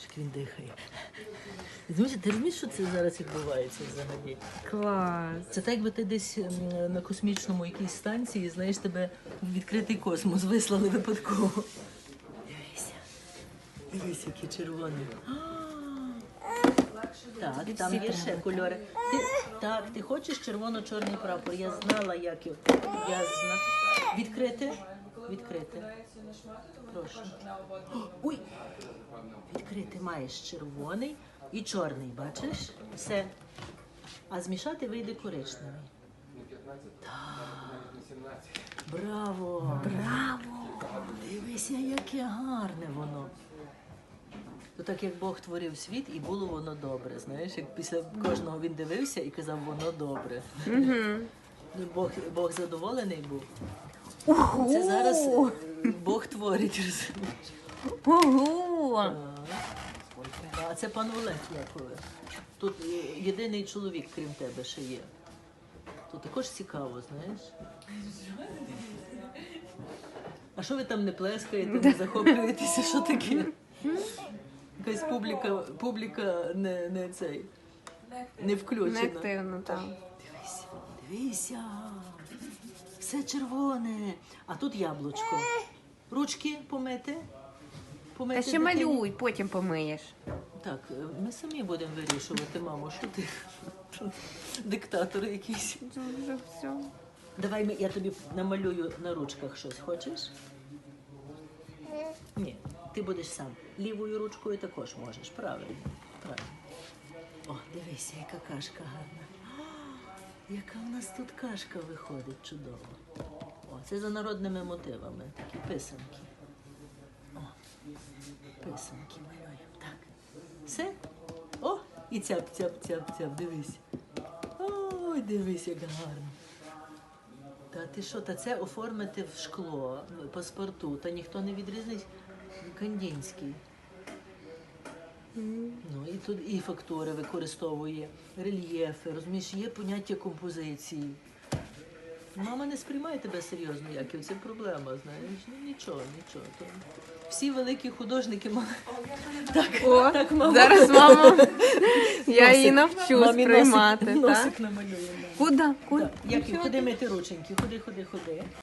Як він дихає. Розумієш, ти розумієш, що це зараз відбувається взагалі? Клас. Це так, якби ти десь м, на космічному якійсь станції, знаєш, тебе в відкритий космос вислали випадково. Дивися. Дивись, які червоні. Так, там є ще кольори. Ти, так, ти хочеш червоно-чорний прапор? Я знала, як його. Я зна... Відкрити? Відкрити. Прошу. Ой! Відкрити маєш червоний і чорний, бачиш? Все. А змішати вийде коричневий. Браво! Браво! Дивися, яке гарне воно. То так як Бог творив світ, і було воно добре. Знаєш, як після кожного він дивився і казав, воно добре. Ну, Бог, Бог задоволений був. Це зараз Бог творить, розумієш? А це пан Олег Якове. Тут е, єдиний чоловік, крім тебе, ще є. Тут також цікаво, знаєш. А що ви там не плескаєте, не захоплюєтеся? Що таке? Якась публіка, публіка не, не цей, не включена. Неактивно, так. Дивися, дивися. Все червоне. А тут яблучко. Ручки помити. Помити Та ще дитині. малюй, потім помиєш. Так, е, ми самі будемо вирішувати, мамо, що ти диктатор якийсь. Вже все. Давай ми- я тобі намалюю на ручках щось. Хочеш? Ні, ти будеш сам. Лівою ручкою також можеш. Правильно. Правильно. О, дивися, яка кашка гарна. А, Яка в нас тут кашка виходить чудово. О, це за народними мотивами. Такі писанки. Писанки малюємо. Так. Все? О, і цяп, цяп, цяп, цяп, дивись. Ой, дивись, як гарно. Та ти що, та це оформити в шкло, паспорту, та ніхто не відрізнить кандінський. Ну і тут і фактури використовує, рельєфи, розумієш, є поняття композиції. Мама не сприймає тебе серйозно, як і це проблема, знаєш. Ну нічого, нічого. То... Всі великі художники мали. Так, О, так, мама. зараз мама. Я її навчу Мамі сприймати. Носик, так? носик намалює. Куди? Куди? Так. Яків, ходи мити рученьки, ходи, ходи, ходи.